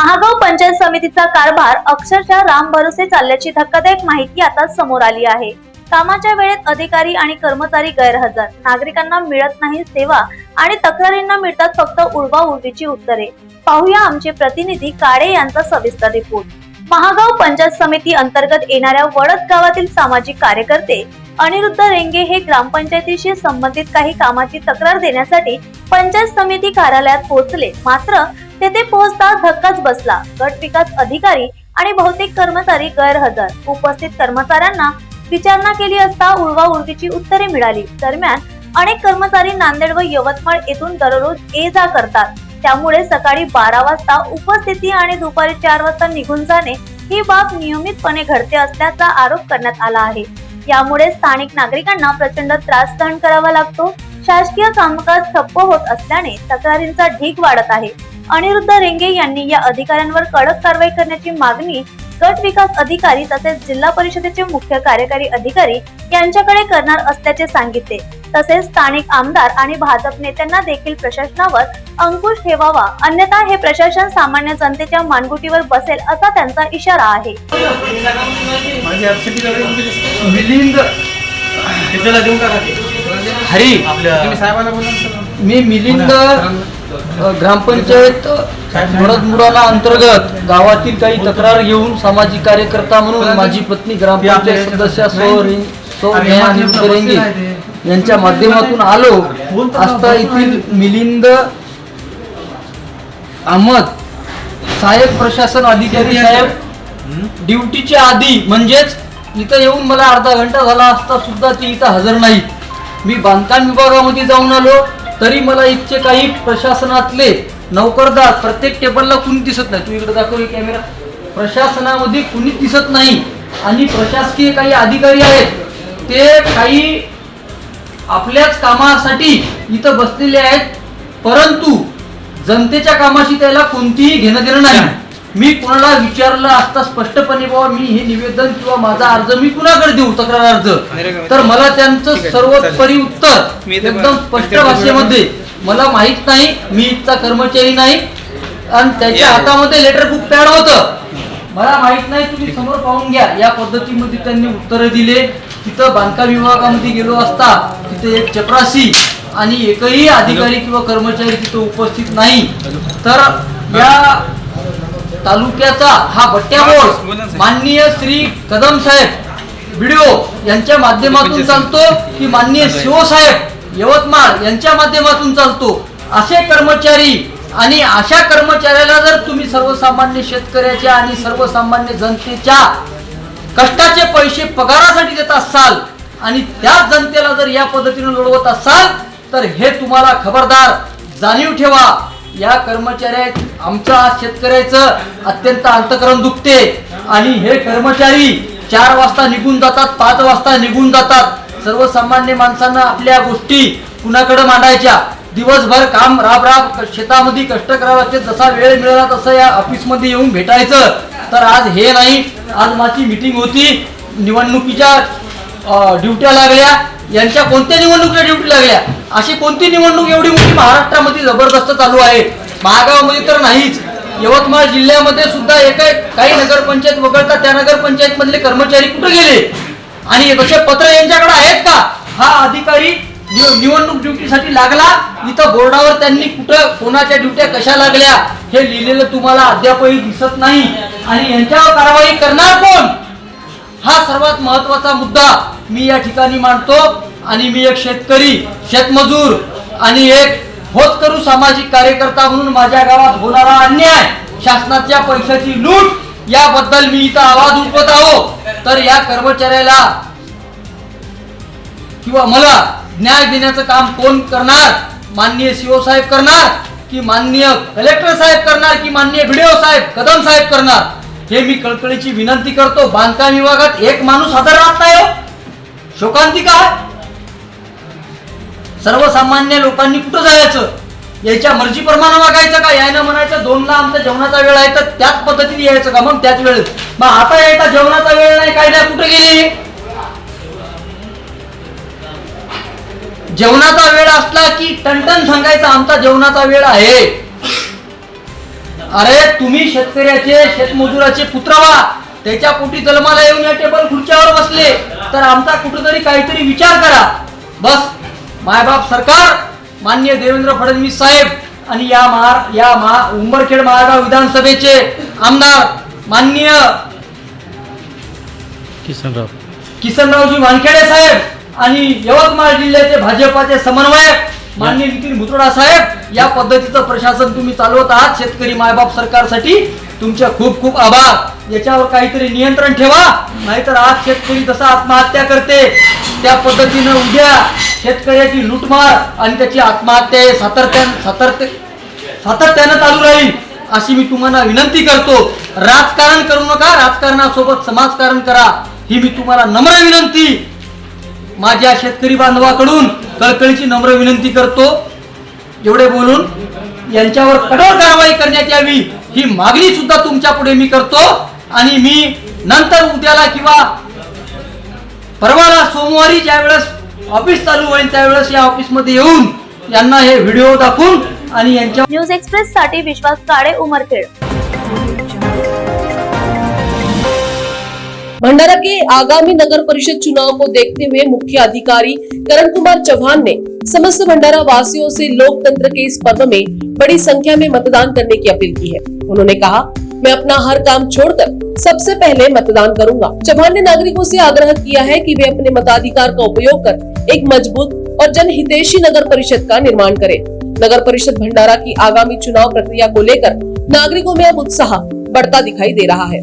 महागाव पंचायत समितीचा कारभार अक्षरशः राम भरोसे चालल्याची धक्कादायक माहिती आता समोर आली आहे. कामाच्या वेळेत अधिकारी आणि कर्मचारी गैरहजर. नागरिकांना मिळत नाही सेवा आणि तक्रारींना मिळतात फक्त उडवा उडवीची उत्तरे. पाहूया आमचे प्रतिनिधी काळे यांचा सविस्तर रिपोर्ट. महागाव पंचायत समिती अंतर्गत येणाऱ्या वडद गावातील सामाजिक कार्यकर्ते अनिरुद्ध रेंगे हे ग्रामपंचायतीशी संबंधित काही कामाची तक्रार देण्यासाठी पंचायत समिती कार्यालयात पोहोचले. मात्र तेथे पोहोचता धक्काच बसला. गट विकास अधिकारी आणि बहुतेक कर्मचारी गैरहजर. उपस्थित कर्मचाऱ्यांना विचारणा केली असता उडवा उडवीची उत्तरे मिळाली. दरम्यान अनेक कर्मचारी नांदेड व यवतमाळ येथून दररोज ये जा करतात. त्यामुळे सकाळी बारा वाजता उपस्थिती आणि दुपारी चार वाजता निघून जाणे ही बाब नियमितपणे घडते असल्याचा आरोप करण्यात आला आहे. यामुळे स्थानिक नागरिकांना प्रचंड त्रास सहन करावा लागतो. शासकीय कामकाज ठप्प होत असल्याने तक्रारींचा ढीग वाढत आहे. अनिरुद्ध रेंगे यांनी या अधिकाऱ्यांवर कडक कारवाई करण्याची मागणी गट विकास अधिकारी तसेच जिल्हा परिषदेचे मुख्य कार्यकारी अधिकारी यांच्याकडे करणार असल्याचे सांगितले तसेच स्थानिक आमदार आणि भाजप नेत्यांना देखील प्रशासनावर अंकुश ठेवावा अन्यथा हे प्रशासन सामान्य जनतेच्या मानगुटीवर बसेल असा त्यांचा इशारा आहे. हरी. मी मिलिंद ग्रामपंचायत अंतर्गत गावातील काही तक्रार घेऊन सामाजिक कार्यकर्ता म्हणून माझी पत्नी ग्रामपंचायत सदस्य सौ रेंगे यांच्या माध्यमातून आलो. असता येथील मिलिंद अहमद साहेब प्रशासन अधिकारी साहेब ड्युटीच्या आधी म्हणजेच इथं येऊन मला अर्धा घंटा झाला असता सुद्धा ती इथं हजर नाही. मी बांधकाम विभागामध्ये जाऊन आलो तरी मला इथचे काही प्रशासनातले नोकरदार प्रत्येक टेबलला कुणी दिसत नाही. तू इकडे दाखव कॅमेरा प्रशासनामध्ये कुणी दिसत नाही. आणि प्रशासकीय काही अधिकारी आहेत ते काही आपल्याच कामासाठी इथं बसलेले आहेत. परंतु जनतेच्या कामाशी त्याला कोणतीही घेणं देणं नाही. मी कोणाला विचारलं असता स्पष्टपणे बाबा मी हे निवेदन किंवा माझा अर्ज मी कुणाकडे देऊ? तक्रार अर्ज. तर मला त्यांचं सर्वोपरी उत्तर एकदम स्पष्ट भाषेमध्ये मला माहीत नाही मी इथचा कर्मचारी नाही. आणि त्याच्या हातामध्ये लेटर बुक पॅड होतं. मला माहीत नाही तुम्ही समोर पाहून घ्या. या पद्धतीमध्ये त्यांनी उत्तर दिले. तिथं बांधकाम विभागामध्ये गेलो असता तिथे एक चपरासी आणि एकही अधिकारी किंवा कर्मचारी तिथं उपस्थित नाही. तर या तालुक्याचा हा भट्ट्या बोर्ड माननीय श्री कदम साहेब व्हिडिओ यांच्या माध्यमातून चालतो की माननीय शिव साहेब यवतमाळ यांच्या माध्यमातून चालतो. असे कर्मचारी आणि अशा कर्मचाऱ्याला जर तुम्ही सर्वसामान्य शेतकऱ्याच्या आणि सर्वसामान्य जनतेच्या कष्टाचे पैसे पगारासाठी देत असाल आणि त्या जनतेला जर या पद्धतीने लढवत असाल तर हे तुम्हाला खबरदार जाणीव ठेवा. या कर्मचाऱ्या आमच्या शेतकऱ्याचं अत्यंत अंतकरण दुखते आणि हे कर्मचारी चार वाजता निघून जातात पाच वाजता निघून जातात. सर्वसामान्य माणसांना आपल्या गोष्टी कुणाकडे मांडायच्या? दिवसभर काम राब राब शेतामध्ये कष्ट करावं जसा वेळ मिळाला तसं या ऑफिसमध्ये येऊन भेटायचं. तर आज हे नाही आज माझी मिटिंग होती. निवडणुकीच्या ड्युट्या लागल्या. यांच्या कोणत्या निवडणुकीच्या ड्युटी लागल्या? अशी कोणती निवडणूक एवढी मोठी महाराष्ट्रामध्ये जबरदस्त चालू आहे? महागावामध्ये तर नाहीच. यवतमाळ जिल्ह्यामध्ये सुद्धा एक काही नगरपंचायत वगळता त्या नगरपंचायतमधले कर्मचारी कुठे गेले? आणि तसे पत्र यांच्याकडे आहेत का? हा अधिकारी निवडणूक ड्युटीसाठी लागला. इथं बोर्डावर त्यांनी कुठं कोणाच्या ड्युट्या कशा लागल्या हे लिहिलेलं तुम्हाला अद्यापही दिसत नाही. आणि यांच्यावर कारवाई करणार कोण? हा सर्वात महत्त्वाचा मुद्दा मी या ठिकाणी मांडतो. आणि मी एक शेतकरी शेतमजूर आणि एक होतकरू सामाजिक कार्यकर्ता म्हणून माझ्या गावात होणारा अन्याय शासनाच्या पैशाची लूट याबद्दल मी इथं आवाज उठवत आहो. तर या कर्मचाऱ्याला किंवा मला न्याय देण्याचं काम कोण करणार? माननीय सीओ साहेब करणार की माननीय कलेक्टर साहेब करणार की माननीय व्हिडिओ साहेब कदम साहेब करणार? हे मी कळकळीची विनंती करतो. बांधकाम विभागात एक माणूस हजर राहत नाही हो. शोकांतिका सर्वसामान्य लोकांनी कुठं जायचं? याच्या मर्जीप्रमाणे वागायचं का? यायनं म्हणायचं दोनला आमचा जेवणाचा वेळ आहे तर त्याच पद्धतीने यायचं का? मग त्याच वेळेत मग आता यायचा जेवणाचा वेळ नाही काय नाही कुठे गेली? जेवणाचा वेळ असला की टनटन सांगायचा आमचा जेवणाचा वेळ आहे. अरे तुम्ही शेतकऱ्याचे शेतमजुराचे पुत्र व्हा. त्याच्या पोटी जन्माला येऊन या टेबल खुर्च्यावर बसले. तर आमचा कुठेतरी काहीतरी विचार करा. बस मायबाप सरकार. मान्य देवेंद्र फडणवीस साहेब आणि या महार या महा उंबरखेड महागाव विधानसभेचे आमदार माननीय किसनराव. किसनरावजी वानखेडे साहेब आणि यवतमाळ जिल्ह्याचे भाजपाचे समन्वयक माननीय नितीन भुतोडा साहेब या पद्धतीचं प्रशासन तुम्ही चालवत आहात शेतकरी मायबाप सरकारसाठी. तुमचे खूप खूप आभार. याच्यावर काहीतरी नियंत्रण ठेवा. नाहीतर आज शेतकरी जसा आत्महत्या करते त्या पद्धतीनं उद्या शेतकऱ्याची लुटमार आणि त्याची आत्महत्या सातत्यानं सातत्य सातत्यानं चालू राहील अशी मी तुम्हाला विनंती करतो. राजकारण करू नका राजकारणासोबत समाजकारण करा. ही मी तुम्हाला नम्र विनंती. माझ्या शेतकरी बांधवाकडून कळकळीची नम्र विनंती करतो. एवढे बोलून यांच्यावर कठोर कारवाई करण्यात यावी ही मागणी सुद्धा तुमच्यापुढे मी करतो. आणि मी नंतर उद्याला किंवा परवाला सोमवारी ज्या वेळेस ऑफ़िस चालू होईल त्यावेळेस या ऑफिसमध्ये येऊन यांना हे व्हिडिओ दाखवून आणि यांच्या न्यूज़ एक्सप्रेस साठी विश्वास काळे उमरखेड. भंडारा के आगामी नगर परिषद चुनाव को देखते हुए मुख्य अधिकारी करण कुमार चौहान ने समस्त भंडारा वासियों से लोकतंत्र के इस पर्व में बड़ी संख्या में मतदान करने की अपील की है। उन्होंने कहा मैं अपना हर काम छोड़कर सबसे पहले मतदान करूँगा। चौहान ने नागरिकों से आग्रह किया है कि वे अपने मताधिकार का उपयोग कर एक मज़बूत और जनहितेशी नगर परिषद का निर्माण करें। नगर परिषद भंडारा की आगामी चुनाव प्रक्रिया को लेकर नागरिकों में अब उत्साह बढ़ता दिखाई दे रहा है।